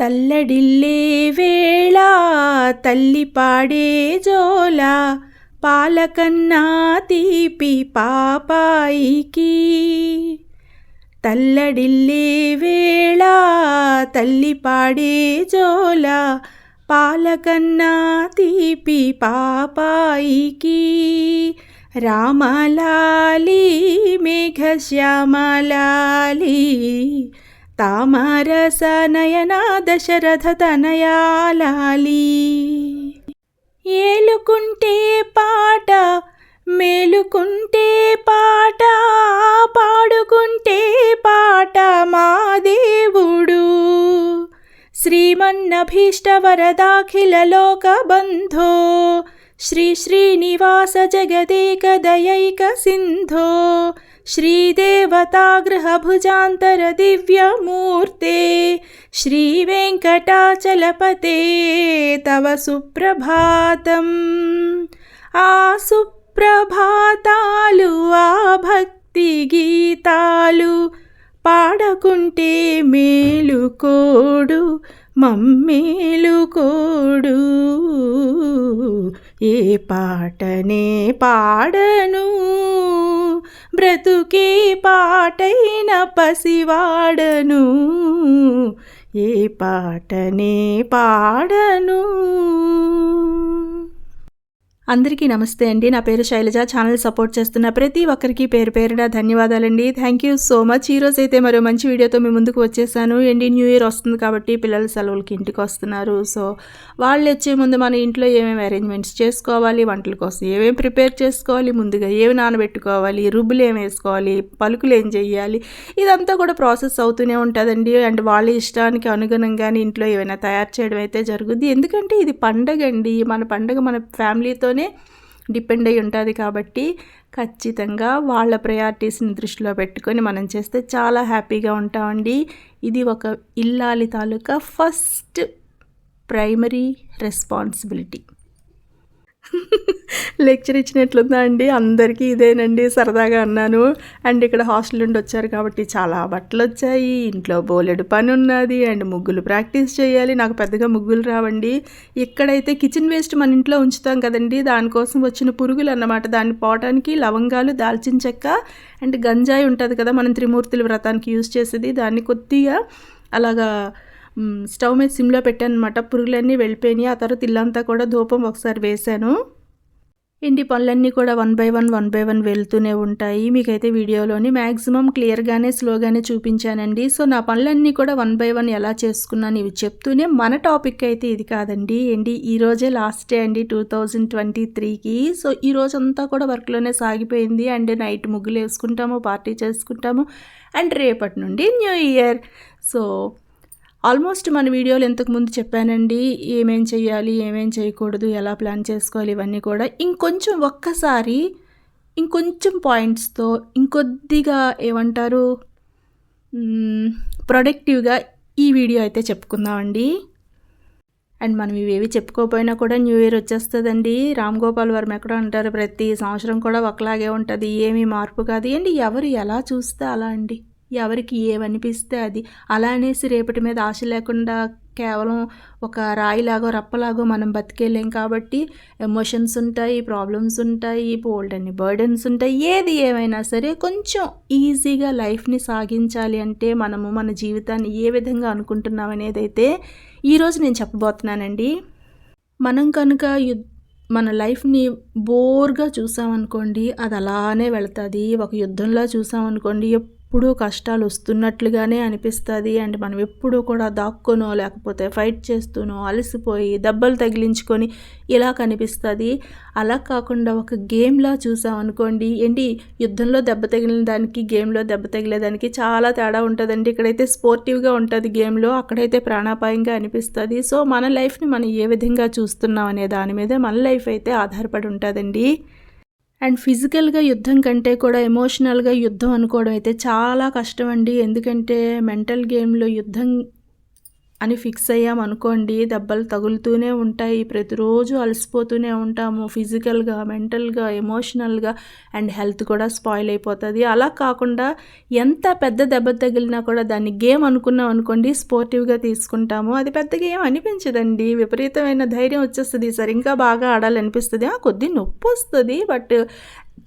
తల్లడిల్లే వేళ తల్లి పాడే జోల పాలకన్నా తీపి పాపాయికి. తల్లడిల్లే వేళ తల్లి పాడే జోల పాలకన్నా తీపి పాపాయికి. రామలాలి మేఘశ్యామలాలి తామరస నయనా దశరథ తనయాలాలి. ఏలుకుంటే పాట మేలుకుంటే పాట పాడుకుంటే పాట మా దేవుడు. శ్రీమన్నభీష్టవరదాఖిల లోకబంధో శ్రీ శ్రీనివాస జగదేక దయైక సింధో श्रीदेवतागृहभुजान्तर दिव्यमूर्ते श्रीवेङ्कटाचलपते तव सुप्रभातम् ఆ సుప్రభాతాలు ఆ భక్తి గీతాలు పాడకుంటే మేలుకోడు మమ్మేలుకోడు ఏ పాటనే పాడను? బ్రతుకే పాటైన పసివాడను. ఏ పాటనే పాడను? అందరికీ నమస్తే అండి. నా పేరు శైలజ. ఛానల్ సపోర్ట్ చేస్తున్న ప్రతి ఒక్కరికి పేరు పేరున ధన్యవాదాలండి. థ్యాంక్ యూ సో మచ్ ఈరోజు అయితే మరో మంచి వీడియోతో మీ ముందుకు వచ్చేసాను. అండి న్యూ ఇయర్ వస్తుంది కాబట్టి పిల్లల సెలవులకి ఇంటికి వస్తున్నారు. సో వాళ్ళు వచ్చే ముందు మన ఇంట్లో ఏమేమి అరేంజ్మెంట్స్ చేసుకోవాలి వంటల కోసం ఏమేమి ప్రిపేర్ చేసుకోవాలి ముందుగా ఏమి నానబెట్టుకోవాలి రుబ్బులు ఏమి వేసుకోవాలి పలుకులు ఏం చేయాలి ఇదంతా కూడా ప్రాసెస్ అవుతూనే ఉంటుందండి. అండ్ వాళ్ళ ఇష్టానికి అనుగుణంగానే ఇంట్లో ఏమైనా తయారు చేయడం అయితే జరుగుద్ది. ఎందుకంటే ఇది పండగ అండి. మన పండగ మన ఫ్యామిలీతో మీదనే డిపెండ్ అయి ఉంటుంది కాబట్టి ఖచ్చితంగా వాళ్ళ ప్రయారిటీస్ని దృష్టిలో పెట్టుకొని మనం చేస్తే చాలా హ్యాపీగా ఉంటామండి. ఇది ఒక ఇల్లాలి తాలూకా ఫస్ట్ ప్రైమరీ రెస్పాన్సిబిలిటీ. లెక్చర్ ఇచ్చినట్లుందా అండి? అందరికీ ఇదేనండి సరదాగా అన్నాను. అండ్ ఇక్కడ హాస్టల్ నుండి వచ్చారు కాబట్టి చాలా బట్టలు వచ్చాయి ఇంట్లో బోలెడు పని ఉన్నది అండ్ ముగ్గులు ప్రాక్టీస్ చేయాలి నాకు పెద్దగా ముగ్గులు రావండి. ఇక్కడైతే కిచెన్ వేస్ట్ మన ఇంట్లో ఉంచుతాం కదండి దానికోసం వచ్చిన పురుగులు అన్నమాట. దాన్ని పోవటానికి లవంగాలు దాల్చిన చెక్క అండ్ గంజాయి ఉంటుంది కదా మనం త్రిమూర్తుల వ్రతానికి యూజ్ చేసేది. దాన్ని కొద్దిగా అలాగా స్టవ్ మీద సిమ్లో పెట్టాను అనమాట పురుగులన్నీ వెళ్ళిపోయినాయి. ఆ తర్వాత ఇల్లంతా కూడా ధూపం ఒకసారి వేశాను. ఇంటి పనులన్నీ కూడా one by one one by one వెళ్తూనే ఉంటాయి. మీకైతే వీడియోలోని మ్యాక్సిమం క్లియర్గానే స్లోగానే చూపించానండి. సో నా పనులన్నీ కూడా వన్ బై వన్ ఎలా చేసుకున్నాను ఇవి చెప్తూనే మన టాపిక్ అయితే ఇది కాదండి. ఏంటి ఈరోజే లాస్ట్ డే అండి టూ థౌజండ్ ట్వంటీ త్రీకి. సో ఈ రోజంతా కూడా వర్క్లోనే సాగిపోయింది. అండ్ నైట్ ముగ్గులు వేసుకుంటాము పార్టీ చేసుకుంటాము. అండ్ రేపటి నుండి న్యూ ఇయర్. సో ఆల్మోస్ట్ మన వీడియోలు ఇంతకుముందు చెప్పానండి ఏమేం చేయాలి ఏమేం చేయకూడదు ఎలా ప్లాన్ చేసుకోవాలి ఇవన్నీ కూడా ఇంకొంచెం ఒక్కసారి ఇంకొంచెం పాయింట్స్తో ఇంకొద్దిగా ఏమంటారు ప్రొడక్టివ్గా ఈ వీడియో అయితే చెప్పుకుందామండి. అండ్ మనం ఇవేవి చెప్పుకోకపోయినా కూడా న్యూ ఇయర్ వచ్చేస్తుందండి. రామ్ గోపాల్ వర్మ ఎక్కడ అంటారు ప్రతి సంవత్సరం కూడా ఒకలాగే ఉంటుంది ఏమీ మార్పు కాదు. అండి ఎవరు ఎలా చూస్తే అలా అండి? ఎవరికి ఏమనిపిస్తే అది. అలా అనేసి రేపటి మీద ఆశ లేకుండా కేవలం ఒక రాయిలాగో రప్పలాగో మనం బతికేలేం కాబట్టి ఎమోషన్స్ ఉంటాయి ప్రాబ్లమ్స్ ఉంటాయి బోల్డ్ అన్ని బర్డెన్స్ ఉంటాయి ఏది ఏమైనా సరే కొంచెం ఈజీగా లైఫ్ని సాగించాలి అంటే మనము మన జీవితాన్ని ఏ విధంగా అనుకుంటున్నాం అనేది అయితే ఈరోజు నేను చెప్పబోతున్నానండి. మనం కనుక యుద్ధ మన లైఫ్ని బోర్గా చూసామనుకోండి అది అలానే వెళుతుంది. ఒక యుద్ధంలా చూసామనుకోండి ఎప్పుడూ కష్టాలు వస్తున్నట్లుగానే అనిపిస్తుంది. అండ్ మనం ఎప్పుడూ కూడా దాక్కునో లేకపోతే ఫైట్ చేస్తూనో అలసిపోయి దెబ్బలు తగిలించుకొని ఇలా కనిపిస్తుంది. అలా కాకుండా ఒక గేమ్లా చూసామనుకోండి ఏంటి? యుద్ధంలో దెబ్బ తగిలిన దానికి గేమ్లో దెబ్బ తగిలేదానికి చాలా తేడా ఉంటుందండి. ఇక్కడైతే స్పోర్టివ్గా ఉంటుంది గేమ్లో. అక్కడైతే ప్రాణాపాయంగా అనిపిస్తుంది. సో మన లైఫ్ని మనం ఏ విధంగా చూస్తున్నాం అనే దాని మీద మన లైఫ్ అయితే ఆధారపడి ఉంటుందండి. అండ్ ఫిజికల్గా యుద్ధం కంటే కూడా ఎమోషనల్గా యుద్ధం అనుకోవడం అయితే చాలా కష్టం అండి ఎందుకంటే మెంటల్ గేమ్లో యుద్ధం అని ఫిక్స్ అయ్యాం అనుకోండి. దెబ్బలు తగులుతూనే ఉంటాయి. ప్రతిరోజు అలసిపోతూనే ఉంటాము. ఫిజికల్గా మెంటల్గా ఎమోషనల్గా అండ్ హెల్త్ కూడా స్పాయిల్ అయిపోతుంది. అలా కాకుండా ఎంత పెద్ద దెబ్బ తగిలినా కూడా దాన్ని గేమ్ అనుకున్నాం అనుకోండి స్పోర్టివ్గా తీసుకుంటాము. అది పెద్ద గేమ్ అనిపించదండి. విపరీతమైన ధైర్యం వచ్చేస్తుంది. సరే ఇంకా బాగా ఆడాలనిపిస్తుంది. కొద్ది నొప్పి వస్తుంది బట్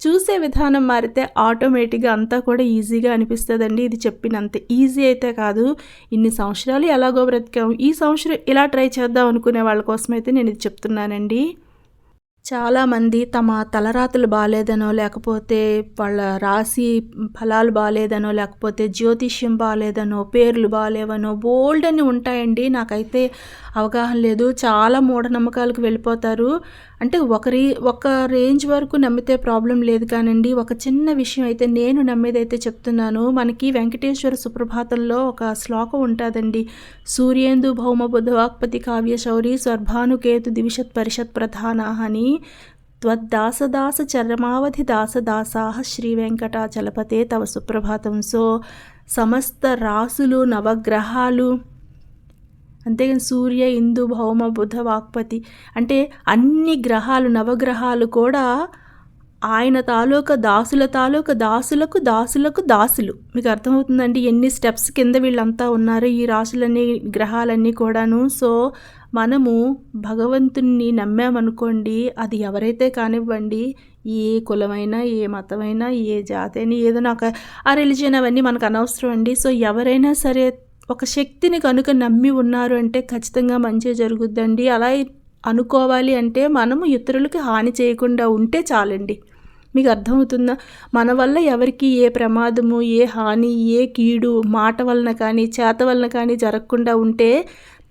చూసే విధానం మారితే ఆటోమేటిక్గా అంతా కూడా ఈజీగా అనిపిస్తుందండి. ఇది చెప్పినంత ఈజీ అయితే కాదు. ఇన్ని సంవత్సరాలు ఎలాగో బ్రతికాము. ఈ సంవత్సరం ఇలా ట్రై చేద్దాం అనుకునే వాళ్ళ కోసం అయితే నేను ఇది చెప్తున్నానండి. చాలామంది తమ తలరాతలు బాగాలేదనో లేకపోతే వాళ్ళ రాశి ఫలాలు బాగాలేదనో లేకపోతే జ్యోతిష్యం బాగాలేదనో పేర్లు బాగాలేవనో బోల్డ్ అని ఉంటాయండి. నాకైతే అవగాహన లేదు. చాలా మూఢనమ్మకాలకు వెళ్ళిపోతారు. అంటే ఒకరి ఒక రేంజ్ వరకు నమ్మితే ప్రాబ్లం లేదు కానండి. ఒక చిన్న విషయం అయితే నేను నమ్మేదైతే చెప్తున్నాను మనకి వెంకటేశ్వర సుప్రభాతంలో ఒక శ్లోకం ఉంటుందండి. సూర్యేందు భౌమ బుధవాక్పతి కావ్య శౌరి స్వర్భానుకేతు దివిషత్ పరిషత్ ప్రధాన అని త్వద్దాసదాస చరమావధి దాసదాసా శ్రీ వెంకటాచలపతే తవ సుప్రభాతం. సో సమస్త రాసులు నవగ్రహాలు అంతేగాని సూర్య ఇందు భౌమ బుధ వాక్పతి అంటే అన్ని గ్రహాలు నవగ్రహాలు కూడా ఆయన తాలూకా దాసుల తాలూకా దాసులకు దాసులకు దాసులు. మీకు అర్థమవుతుందండి ఎన్ని స్టెప్స్ కింద వీళ్ళంతా ఉన్నారు ఈ రాసులన్నీ గ్రహాలన్నీ కూడాను. సో మనము భగవంతుణ్ణి నమ్మామనుకోండి అది ఎవరైతే కానివ్వండి ఏ కులమైనా ఏ మతమైనా ఏ జాతి అయినా ఏదో నాకు ఆ రిలీజియన్ అవన్నీ మనకు అనవసరం అండి. సో ఎవరైనా సరే ఒక శక్తిని కనుక నమ్మి ఉన్నారు అంటే ఖచ్చితంగా మంచి జరుగుద్దండి. అలా అనుకోవాలి అంటే మనము ఇతరులకి హాని చేయకుండా ఉంటే చాలండి. మీకు అర్థమవుతుందా? మన వల్ల ఎవరికి ఏ ప్రమాదము ఏ హాని ఏ కీడు మాట వలన కానీ చేత వలన కానీ జరగకుండా ఉంటే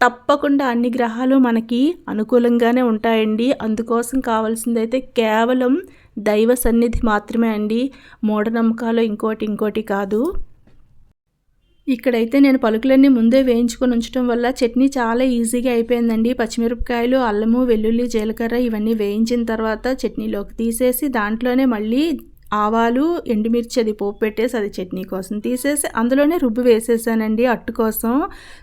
తప్పకుండా అన్ని గ్రహాలు మనకి అనుకూలంగానే ఉంటాయండి. అందుకోసం కావాల్సిందైతే కేవలం దైవ సన్నిధి మాత్రమే అండి. మూఢనమ్మకాలు ఇంకోటి ఇంకోటి కాదు. ఇక్కడైతే నేను పలుకులన్నీ ముందే వేయించుకొని ఉంచడం వల్ల చట్నీ చాలా ఈజీగా అయిపోయిందండి. పచ్చిమిరపకాయలు అల్లము వెల్లుల్లి జీలకర్ర ఇవన్నీ వేయించిన తర్వాత చట్నీలోకి తీసేసి దాంట్లోనే మళ్ళీ ఆవాలు ఎండుమిర్చి అది పోపు పెట్టేసి అది చట్నీ కోసం తీసేసి అందులోనే రుబ్బు వేసేసానండి అట్టు కోసం.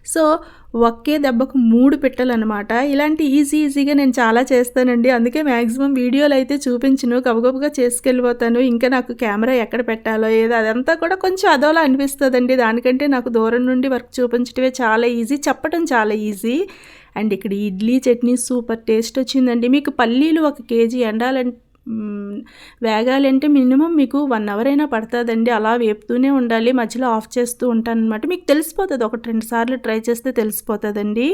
సో ఒకే దెబ్బకు మూడు అనమాట ఇలాంటి ఈజీ ఈజీగా నేను చాలా చేస్తానండి. అందుకే మ్యాక్సిమం వీడియోలు అయితే చూపించను. గబగబగా చేసుకెళ్ళిపోతాను. ఇంకా నాకు కెమెరా ఎక్కడ పెట్టాలో ఏదో అదంతా కూడా కొంచెం అదోలా అనిపిస్తుందండి. దానికంటే నాకు దూరం నుండి వర్క్ చూపించటమే చాలా ఈజీ చెప్పడం చాలా ఈజీ. అండ్ ఇక్కడ ఇడ్లీ చట్నీ సూపర్ టేస్ట్ వచ్చిందండి. మీకు పల్లీలు ఒక కేజీ ఎండాలంటే వేగాలంటే మినిమం మీకు వన్ అవర్ అయినా పడుతుందండి. అలా వేపుతూనే ఉండాలి. మధ్యలో ఆఫ్ చేస్తూ ఉంటాను అనమాట మీకు తెలిసిపోతుంది. ఒకటి రెండు సార్లు ట్రై చేస్తే తెలిసిపోతుందండి.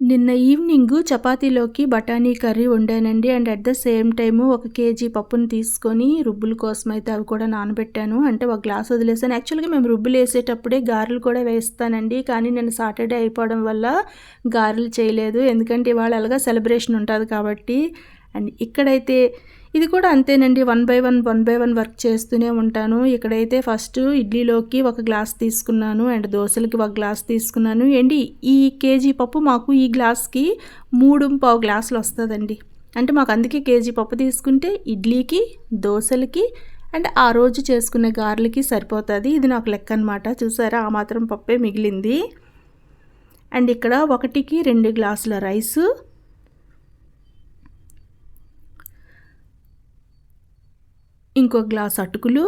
నిన్న ఈవినింగ్ చపాతీలోకి బఠానీ curry వండానండి. And at the same time ఒక కేజీ పప్పును తీసుకొని రుబ్బుల కోసం అయితే అవి కూడా నానబెట్టాను. అంటే ఒక గ్లాస్ వదిలేసాను. యాక్చువల్గా మేము రుబ్బులు వేసేటప్పుడే గారెలు కూడా వేస్తానండి. కానీ నేను సాటర్డే అయిపోవడం వల్ల గారెలు చేయలేదు. ఎందుకంటే ఇవాళ అలాగా సెలబ్రేషన్ ఉంటుంది కాబట్టి. అండ్ ఇక్కడైతే ఇది కూడా అంతేనండి. One by one one by one work చేస్తూనే ఉంటాను. ఇక్కడైతే ఫస్ట్ ఇడ్లీలోకి ఒక గ్లాస్ తీసుకున్నాను అండ్ దోశలకి ఒక గ్లాస్ తీసుకున్నాను. అండి ఈ కేజీ పప్పు మాకు ఈ గ్లాస్కి మూడు పావు గ్లాసులు వస్తుందండి. అంటే మాకు అందుకే కేజీ పప్పు తీసుకుంటే ఇడ్లీకి దోశలకి అండ్ ఆ రోజు చేసుకునే గారెలకి సరిపోతుంది. ఇది నాకు లెక్క అనమాట చూసారా ఆ మాత్రం పప్పే మిగిలింది. అండ్ ఇక్కడ ఒకటికి రెండు గ్లాసుల రైసు ఇంకో గ్లాస్ అటుకులు.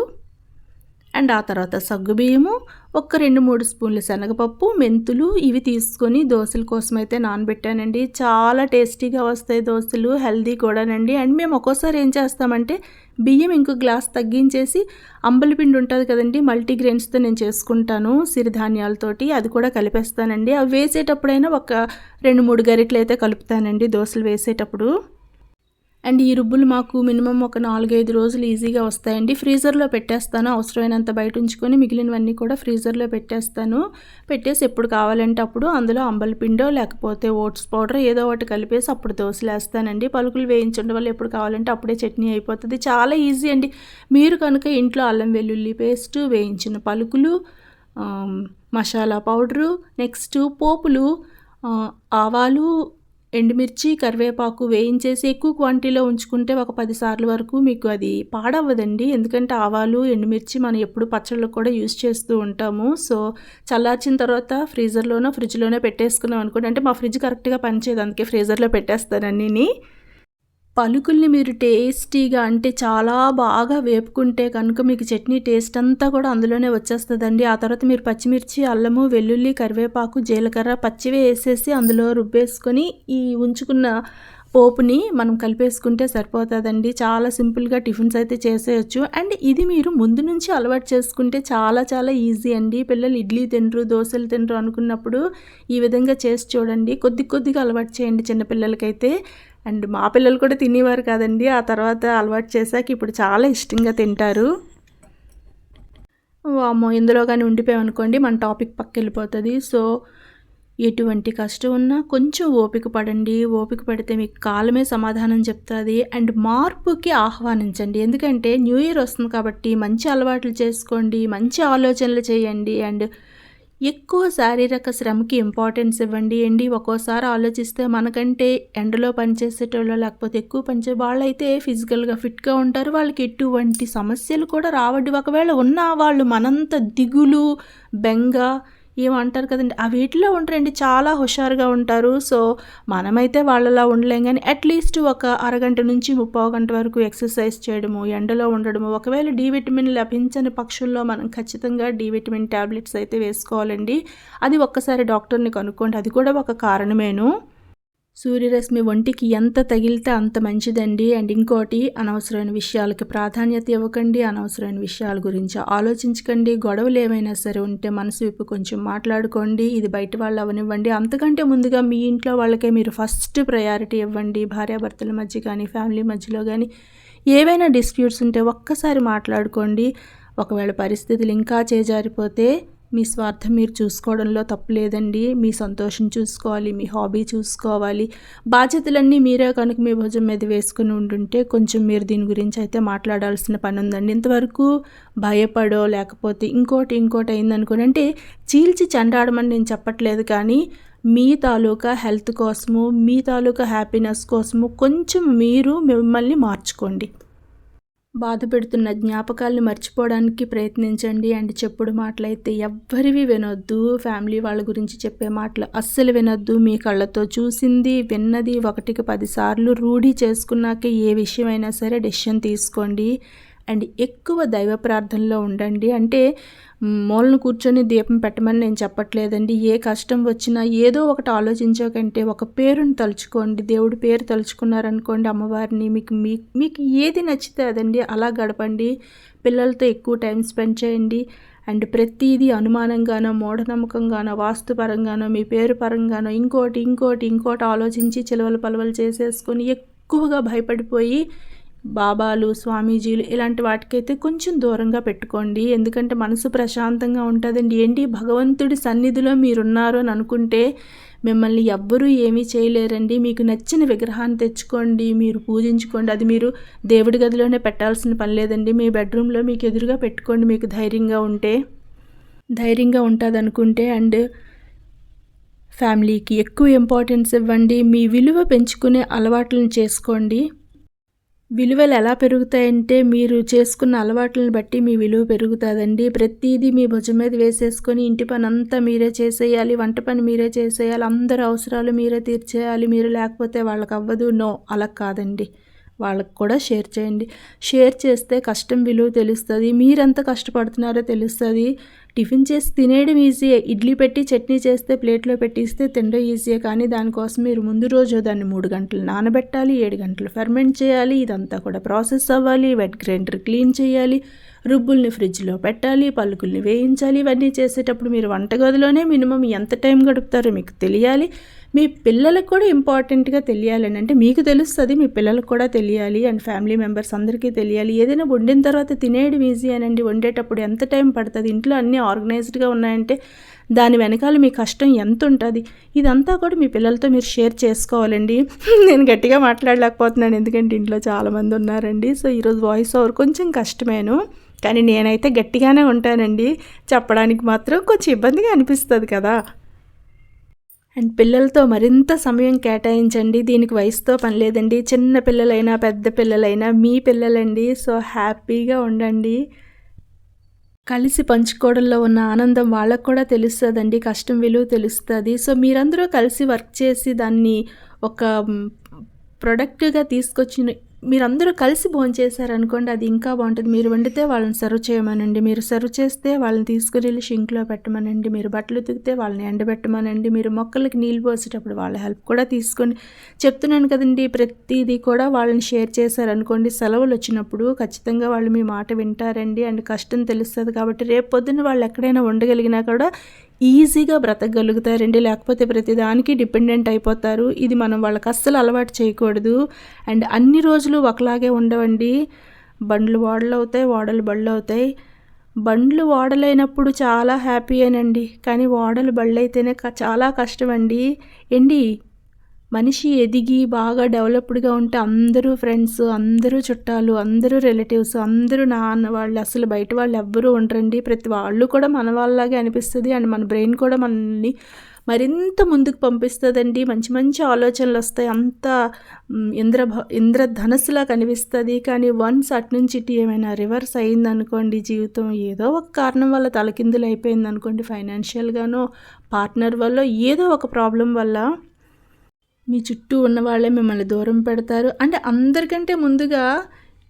అండ్ ఆ తర్వాత సగ్గుబియ్యము ఒక రెండు మూడు స్పూన్ల శనగపప్పు మెంతులు ఇవి తీసుకొని దోశల కోసం అయితే నానబెట్టానండి. చాలా టేస్టీగా వస్తాయి దోశలు హెల్దీ కూడానండి. అండ్ మేము ఒక్కోసారి ఏం చేస్తామంటే బియ్యం ఇంకో గ్లాస్ తగ్గించేసి అంబలిపిండి ఉంటుంది కదండి మల్టీగ్రెయిన్స్తో నేను చేసుకుంటాను సిరిధాన్యాలతోటి అది కూడా కలిపేస్తానండి. అవి వేసేటప్పుడైనా ఒక రెండు మూడు గరిటలు అయితే కలుపుతానండి దోశలు వేసేటప్పుడు. అండ్ ఈ రుబ్బులు మాకు మినిమం ఒక నాలుగైదు రోజులు ఈజీగా వస్తాయండి. ఫ్రీజర్లో పెట్టేస్తాను. అవసరమైనంత బయట ఉంచుకొని మిగిలినవన్నీ కూడా ఫ్రీజర్లో పెట్టేస్తాను. పెట్టేసి ఎప్పుడు కావాలంటే అప్పుడు అందులో అంబలి పిండో లేకపోతే ఓట్స్ పౌడర్ ఏదో ఒకటి కలిపేసి అప్పుడు దోశలేస్తానండి. పలుకులు వేయించడం వల్ల ఎప్పుడు కావాలంటే అప్పుడే చట్నీ అయిపోతుంది. చాలా ఈజీ అండి. మీరు కనుక ఇంట్లో అల్లం వెల్లుల్లి పేస్ట్ వేయించిన పలుకులు మసాలా పౌడరు నెక్స్ట్ పోపులు ఆవాలు ఎండుమిర్చి కరివేపాకు వేయించేసి ఎక్కువ క్వాంటిటీలో ఉంచుకుంటే ఒక పది సార్లు వరకు మీకు అది పాడవ్వదండి. ఎందుకంటే ఆవాలు ఎండుమిర్చి మనం ఎప్పుడు పచ్చళ్ళు కూడా యూస్ చేస్తూ ఉంటాము. సో చల్లార్చిన తర్వాత ఫ్రీజర్లోనో ఫ్రిడ్జ్లోనే పెట్టేసుకున్నాం అనుకోండి. అంటే మా ఫ్రిడ్జ్ కరెక్ట్గా పనిచేయదు. అందుకే ఫ్రీజర్లో పెట్టేస్తాను అన్నీని పలుకుల్ని మీరు టేస్టీగా అంటే చాలా బాగా వేపుకుంటే కనుక మీకు చట్నీ టేస్ట్ అంతా కూడా అందులోనే వచ్చేస్తుందండి. ఆ తర్వాత మీరు పచ్చిమిర్చి అల్లము వెల్లుల్లి కరివేపాకు జీలకర్ర పచ్చివే వేసేసి అందులో రుబ్బేసుకొని ఈ ఉంచుకున్న పోపుని మనం కలిపేసుకుంటే సరిపోతుందండి. చాలా సింపుల్గా టిఫిన్స్ అయితే చేసేయచ్చు. అండ్ ఇది మీరు ముందు నుంచి అలవాటు చేసుకుంటే చాలా చాలా ఈజీ అండి. పిల్లలు ఇడ్లీ తినరు దోశలు తినరు అనుకున్నప్పుడు ఈ విధంగా చేసి చూడండి. కొద్ది కొద్దిగా అలవాటు చేయండి చిన్నపిల్లలకైతే. అండ్ మా పిల్లలు కూడా తినేవారు కాదండి. ఆ తర్వాత అలవాటు చేశాక ఇప్పుడు చాలా ఇష్టంగా తింటారు. వామ్మో ఇందులో కానీ ఉండిపోయామనుకోండి మన టాపిక్ పక్క వెళ్ళిపోతుంది సో ఎటువంటి కష్టం ఉన్నా కొంచెం ఓపిక పడండి. ఓపిక పడితే మీకు కాలమే సమాధానం చెప్తుంది. అండ్ మార్పుకి ఆహ్వానించండి. ఎందుకంటే న్యూ ఇయర్ వస్తుంది కాబట్టి మంచి అలవాట్లు చేసుకోండి మంచి ఆలోచనలు చేయండి. అండ్ ఎక్కువ శారీరక శ్రమకి ఇంపార్టెన్స్ ఇవ్వండి. అండి ఒక్కోసారి ఆలోచిస్తే మనకంటే ఎండలో పనిచేసేటోళ్ళు లేకపోతే ఎక్కువ పనిచే వాళ్ళైతే ఫిజికల్గా ఫిట్గా ఉంటారు. వాళ్ళకి ఎటువంటి సమస్యలు కూడా రావద్దు. ఒకవేళ ఉన్న వాళ్ళు మనంత దిగులు బెంగ ఏమంటారు కదండి? ఆ వీటిలో ఉంటారండి చాలా హుషారుగా ఉంటారు. సో మనమైతే వాళ్ళలా ఉండలేం కానీ అట్లీస్ట్ ఒక అరగంట నుంచి ముప్పై గంట వరకు ఎక్సర్సైజ్ చేయడము ఎండలో ఉండడము ఒకవేళ డి విటమిన్ లభించని పక్షుల్లో మనం ఖచ్చితంగా డి విటమిన్ ట్యాబ్లెట్స్ అయితే వేసుకోవాలండి. అది ఒక్కసారి డాక్టర్ని కనుక్కోండి. అది కూడా ఒక కారణమేను. సూర్యరశ్మి ఒంటికి ఎంత తగిలితే అంత మంచిదండి. అండ్ ఇంకోటి అనవసరమైన విషయాలకి ప్రాధాన్యత ఇవ్వకండి. అనవసరమైన విషయాల గురించి ఆలోచించకండి. గొడవలు ఏమైనా సరే ఉంటే మనసు విప్పు కొంచెం మాట్లాడుకోండి. ఇది బయట వాళ్ళు అవనివ్వండి. అంతకంటే ముందుగా మీ ఇంట్లో వాళ్ళకే మీరు ఫస్ట్ ప్రయారిటీ ఇవ్వండి. భార్యాభర్తల మధ్య కానీ ఫ్యామిలీ మధ్యలో కానీ ఏవైనా డిస్ప్యూట్స్ ఉంటే ఒక్కసారి మాట్లాడుకోండి. ఒకవేళ పరిస్థితులు ఇంకా చేజారిపోతే మీ స్వార్థం మీరు చూసుకోవడంలో తప్పు లేదండి. మీ సంతోషం చూసుకోవాలి మీ హాబీ చూసుకోవాలి. బాధ్యతలన్నీ మీరే కనుక మీ భుజం మీద వేసుకుని ఉంటుంటే కొంచెం మీరు దీని గురించి అయితే మాట్లాడాల్సిన పని ఉందండి ఇంతవరకు భయపడో లేకపోతే ఇంకోటి ఇంకోటి అయిందనుకోని అంటే చీల్చి చెండాడమని నేను చెప్పట్లేదు కానీ మీ తాలూకా హెల్త్ కోసము మీ తాలూకా హ్యాపీనెస్ కోసము కొంచెం మీరు మిమ్మల్ని మార్చుకోండి. బాధ పెడుతున్న జ్ఞాపకాలను మర్చిపోవడానికి ప్రయత్నించండి అండ్. చెప్పుడు మాటలైతే ఎవ్వరివి వినొద్దు. ఫ్యామిలీ వాళ్ళ గురించి చెప్పే మాటలు అస్సలు వినొద్దు. మీ కళ్ళతో చూసింది విన్నది ఒకటికి పదిసార్లు రూఢి చేసుకున్నాకే ఏ విషయమైనా సరే డెసిషన్ తీసుకోండి. అండ్ ఎక్కువ దైవ ప్రార్థనలో ఉండండి. అంటే మూలను కూర్చొని దీపం పెట్టమని నేను చెప్పట్లేదండి. ఏ కష్టం వచ్చినా ఏదో ఒకటి ఆలోచించకంటే ఒక పేరుని తలుచుకోండి. దేవుడి పేరు తలుచుకున్నారనుకోండి అమ్మవారిని. మీకు మీకు ఏది నచ్చితే అదండి. అలా గడపండి. పిల్లలతో ఎక్కువ టైం స్పెండ్ చేయండి. అండ్ ప్రతిదీ అనుమానంగానో మూఢనమ్మకంగానో వాస్తుపరంగానో మీ పేరు పరంగానో ఇంకోటి ఇంకోటి ఇంకోటి ఆలోచించి చిలవలు పలవలు చేసేసుకొని ఎక్కువగా భయపడిపోయి బాబాలు స్వామీజీలు ఇలాంటి వాటికైతే కొంచెం దూరంగా పెట్టుకోండి. ఎందుకంటే మనసు ప్రశాంతంగా ఉంటుందండి. ఏంటి? భగవంతుడి సన్నిధిలో మీరున్నారు అని అనుకుంటే మిమ్మల్ని ఎవ్వరూ ఏమీ చేయలేరండి. మీకు నచ్చిన విగ్రహాన్ని తెచ్చుకోండి మీరు పూజించుకోండి. అది మీరు దేవుడి గదిలోనే పెట్టాల్సిన పని లేదండి. మీ బెడ్రూమ్లో మీకు ఎదురుగా పెట్టుకోండి మీకు ధైర్యంగా ఉంటే. ధైర్యంగా ఉంటుంది అనుకుంటే అండ్ ఫ్యామిలీకి ఎక్కువ ఇంపార్టెన్స్ ఇవ్వండి. మీ విలువ పెంచుకునే అలవాట్లను చేసుకోండి. విలువలు ఎలా పెరుగుతాయంటే మీరు చేసుకున్న అలవాట్లను బట్టి మీ విలువ పెరుగుతుందండి. ప్రతిదీ మీ భుజం మీద వేసేసుకొని ఇంటి పని అంతా మీరే చేసేయాలి వంట పని మీరే చేసేయాలి అందరు అవసరాలు మీరే తీర్చేయాలి. మీరు లేకపోతే వాళ్ళకి అవ్వదు నో అలా కాదండి. వాళ్ళకి కూడా షేర్ చేయండి. షేర్ చేస్తే కష్టం విలువ తెలుస్తుంది. మీరెంత కష్టపడుతున్నారో తెలుస్తుంది. టిఫిన్ చేసి తినేయడం ఈజీయే ఇడ్లీ పెట్టి చట్నీ చేస్తే ప్లేట్లో పెట్టిస్తే తినడం ఈజీయే కానీ దానికోసం మీరు ముందు రోజు దాన్ని మూడు గంటలు నానబెట్టాలి ఏడు గంటలు ఫెర్మెంట్ చేయాలి. ఇదంతా కూడా ప్రాసెస్ అవ్వాలి. వెట్ గ్రైండర్ క్లీన్ చేయాలి. రుబ్బుల్ని ఫ్రిడ్జ్లో పెట్టాలి పలుకుల్ని వేయించాలి ఇవన్నీ చేసేటప్పుడు మీరు వంటగదిలోనే మినిమం ఎంత టైం గడుపుతారో మీకు తెలియాలి. మీ పిల్లలకు కూడా ఇంపార్టెంట్గా తెలియాలని అంటే మీకు తెలుస్తుంది మీ పిల్లలకు కూడా తెలియాలి అండ్ ఫ్యామిలీ మెంబర్స్ అందరికీ తెలియాలి. ఏదైనా వండిన తర్వాత తినేయడం ఈజీ అనండి. వండేటప్పుడు ఎంత టైం పడుతుంది? ఇంట్లో అన్నీ ఆర్గనైజ్డ్గా ఉన్నాయంటే దాని వెనకాల మీ కష్టం ఎంత ఉంటుంది ఇదంతా కూడా మీ పిల్లలతో మీరు షేర్ చేసుకోవాలండి. నేను గట్టిగా మాట్లాడలేకపోతున్నాను ఎందుకంటే ఇంట్లో చాలామంది ఉన్నారండి. సో ఈరోజు వాయిస్ ఓవర్ కొంచెం కష్టమేను. కానీ నేనైతే గట్టిగానే ఉంటానండి. చెప్పడానికి మాత్రం కొంచెం ఇబ్బందిగా అనిపిస్తుంది కదా. అండ్ పిల్లలతో మరింత సమయం కేటాయించండి. దీనికి వయసుతో పని లేదండి. చిన్న పిల్లలైనా పెద్ద పిల్లలైనా మీ పిల్లలండి. సో హ్యాపీగా ఉండండి. కలిసి పంచుకోవడంలో ఉన్న ఆనందం వాళ్ళకు కూడా తెలుస్తుందండి. కష్టం విలువ తెలుస్తుంది. సో మీరందరూ కలిసి వర్క్ చేసి దాన్ని ఒక ప్రొడక్ట్గా తీసుకొచ్చిన మీరందరూ కలిసి భోంచేశారనుకోండి అది ఇంకా బాగుంటుంది. మీరు వండితే వాళ్ళని సర్వ్ చేయమనండి మీరు సర్వ్ చేస్తే వాళ్ళని తీసుకుని వెళ్ళి షింక్లో పెట్టమనండి మీరు బట్టలు ఉతికితే వాళ్ళని ఎండబెట్టమనండి మీరు మొక్కలకి నీళ్ళు పోసేటప్పుడు వాళ్ళ హెల్ప్ కూడా తీసుకొని చెప్తున్నాను కదండి ప్రతిదీ కూడా వాళ్ళని షేర్ చేశారనుకోండి సెలవులు వచ్చినప్పుడు ఖచ్చితంగా వాళ్ళు మీ మాట వింటారండి. అండ్ కష్టం తెలుస్తుంది కాబట్టి రేపు పొద్దున్న వాళ్ళు ఎక్కడైనా ఉండగలిగినా కూడా ఈజీగా బ్రతకగలుగుతారండి. లేకపోతే ప్రతిదానికి డిపెండెంట్ అయిపోతారు. ఇది మనం వాళ్ళకి అస్సలు అలవాటు చేయకూడదు. అండ్ అన్ని రోజులు ఒకలాగే ఉండవండి. బండ్లు వాడలు అవుతాయి వాడలు బళ్ళు అవుతాయి. బండ్లు వాడలైనప్పుడు చాలా హ్యాపీ అనండి. కానీ వాడలు బళ్ళు అయితేనే చాలా కష్టం అండి ఏండి? మనిషి ఎదిగి బాగా డెవలప్డ్గా ఉంటే అందరూ ఫ్రెండ్స్ అందరూ చుట్టాలు అందరూ రిలేటివ్స్ అందరూ నాన్న వాళ్ళు అసలు బయట వాళ్ళు ఎవ్వరూ ఉండరండి. ప్రతి వాళ్ళు కూడా మన వాళ్ళలాగే అనిపిస్తుంది అండ్ మన బ్రెయిన్ కూడా మనల్ని మరింత ముందుకు పంపిస్తుందండి. మంచి మంచి ఆలోచనలు వస్తాయి. అంత ఇంద్ర ఇంద్రధనస్సులా కనిపిస్తుంది. కానీ వన్స్ అట్నుంచి ఇటు ఏమైనా రివర్స్ అయిందనుకోండి జీవితం ఏదో ఒక కారణం వల్ల తలకిందులు అయిపోయింది అనుకోండి ఫైనాన్షియల్గానో పార్ట్నర్ వల్ల ఏదో ఒక ప్రాబ్లం వల్ల మీ చుట్టూ ఉన్న వాళ్ళే మిమ్మల్ని దూరం పెడతారు. అంటే అందరికంటే ముందుగా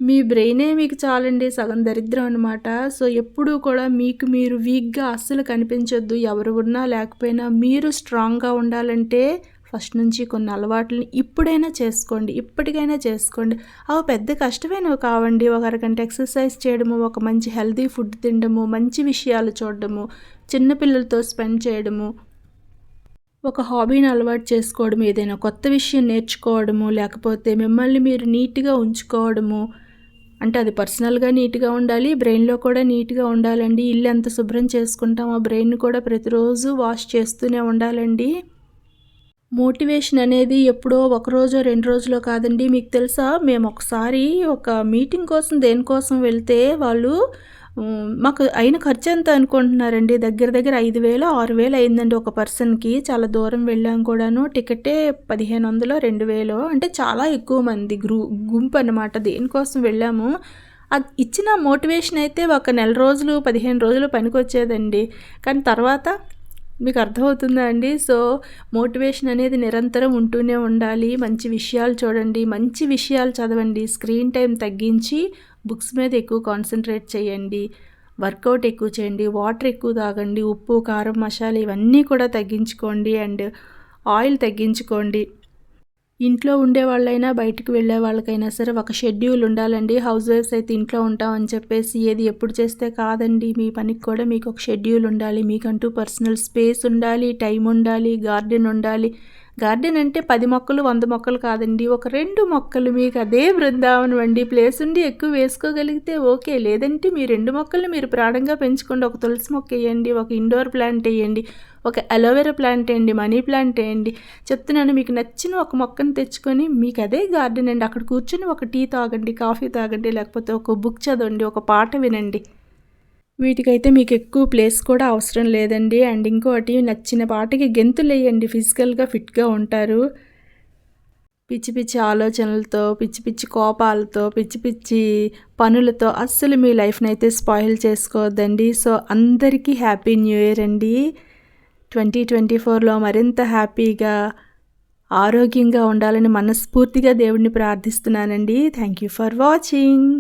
మీ బ్రెయినే మీకు చాలండి సగం దరిద్రం అనమాట సో ఎప్పుడూ కూడా మీకు మీరు వీక్గా అస్సలు కనిపించొద్దు. ఎవరు ఉన్నా లేకపోయినా మీరు స్ట్రాంగ్గా ఉండాలంటే ఫస్ట్ నుంచి కొన్ని అలవాట్లని ఇప్పుడైనా చేసుకోండి ఇప్పటికైనా చేసుకోండి. అవి పెద్ద కష్టమైనవి కావండి. ఒక అరగంట ఎక్సర్సైజ్ చేయడము ఒక మంచి హెల్తీ ఫుడ్ తినడము మంచి విషయాలు చూడడము చిన్నపిల్లలతో స్పెండ్ చేయడము ఒక హాబీని అలవాటు చేసుకోవడం ఏదైనా కొత్త విషయం నేర్చుకోవడము లేకపోతే మిమ్మల్ని మీరు నీట్గా ఉంచుకోవడము అంటే అది పర్సనల్గా నీట్గా ఉండాలి బ్రెయిన్లో కూడా నీట్గా ఉండాలండి. ఇల్లు ఎంత శుభ్రం చేసుకుంటామో బ్రెయిన్ కూడా ప్రతిరోజు వాష్ చేస్తూనే ఉండాలండి. మోటివేషన్ అనేది ఎప్పుడో ఒక రోజు రెండు రోజులో కాదండి. మీకు తెలుసా? మేము ఒకసారి ఒక మీటింగ్ కోసం దేనికోసం వెళ్తే వాళ్ళు మాకు అయిన ఖర్చు ఎంత అనుకుంటున్నారండి? దగ్గర దగ్గర ఐదు వేలు ఆరు వేలు అయిందండి ఒక పర్సన్కి. చాలా దూరం వెళ్ళాం కూడాను. టికెటే పదిహేను వందలు రెండు వేలు. అంటే చాలా ఎక్కువ మంది గ్రూ గుంపు అనమాట దేనికోసం వెళ్ళాము? అది ఇచ్చిన మోటివేషన్ అయితే ఒక నెల రోజులు పదిహేను రోజులు పనికొచ్చేదండి. కానీ తర్వాత మీకు అర్థమవుతుందా అండి? సో మోటివేషన్ అనేది నిరంతరం ఉంటూనే ఉండాలి. మంచి విషయాలు చూడండి. మంచి విషయాలు చదవండి. స్క్రీన్ టైం తగ్గించి బుక్స్ మీద ఎక్కువ కాన్సన్ట్రేట్ చేయండి. వర్కౌట్ ఎక్కువ చేయండి. వాటర్ ఎక్కువ తాగండి. ఉప్పు కారం మసాలా ఇవన్నీ కూడా తగ్గించుకోండి. అండ్ ఆయిల్ తగ్గించుకోండి. ఇంట్లో ఉండే వాళ్ళైనా బయటకు వెళ్ళే వాళ్ళకైనా సరే ఒక షెడ్యూల్ ఉండాలండి. హౌస్ వైఫ్స్ అయితే ఇంట్లో ఉంటామని చెప్పేసి ఏది ఎప్పుడు చేస్తే కాదండి. మీ పనికి కూడా మీకు ఒక షెడ్యూల్ ఉండాలి. మీకంటూ పర్సనల్ స్పేస్ ఉండాలి టైం ఉండాలి గార్డెన్ ఉండాలి. గార్డెన్ అంటే పది మొక్కలు వంద మొక్కలు కాదండి. ఒక రెండు మొక్కలు మీకు అదే బృందావనం అండి. ప్లేస్ ఉండి ఎక్కువ వేసుకోగలిగితే ఓకే. లేదంటే మీ రెండు మొక్కలు మీరు ప్రాణంగా పెంచుకోండి. ఒక తులసి మొక్క వేయండి ఒక ఇండోర్ ప్లాంట్ వేయండి. ఒక అలోవెరా ప్లాంట్ వేయండి మనీ ప్లాంట్ వేయండి. చెప్తున్నాను మీకు నచ్చిన ఒక మొక్కను తెచ్చుకొని మీకు అదే గార్డెన్ అండి. అక్కడ కూర్చొని ఒక టీ తాగండి కాఫీ తాగండి లేకపోతే ఒక బుక్ చదవండి ఒక పాట వినండి. వీటికైతే మీకు ఎక్కువ ప్లేస్ కూడా అవసరం లేదండి. అండ్ ఇంకోటి నచ్చిన పాటకి గెంతులు వేయండి. ఫిజికల్గా ఫిట్గా ఉంటారు. పిచ్చి పిచ్చి ఆలోచనలతో పిచ్చి పిచ్చి కోపాలతో పిచ్చి పిచ్చి పనులతో అస్సలు మీ లైఫ్ని అయితే స్పాయిల్ చేసుకోవద్దండి. సో అందరికీ హ్యాపీ న్యూ ఇయర్ అండి. ట్వంటీ ట్వంటీ ఫోర్లో మరింత హ్యాపీగా ఆరోగ్యంగా ఉండాలని మనస్ఫూర్తిగా దేవుడిని ప్రార్థిస్తున్నానండి. Thank you for watching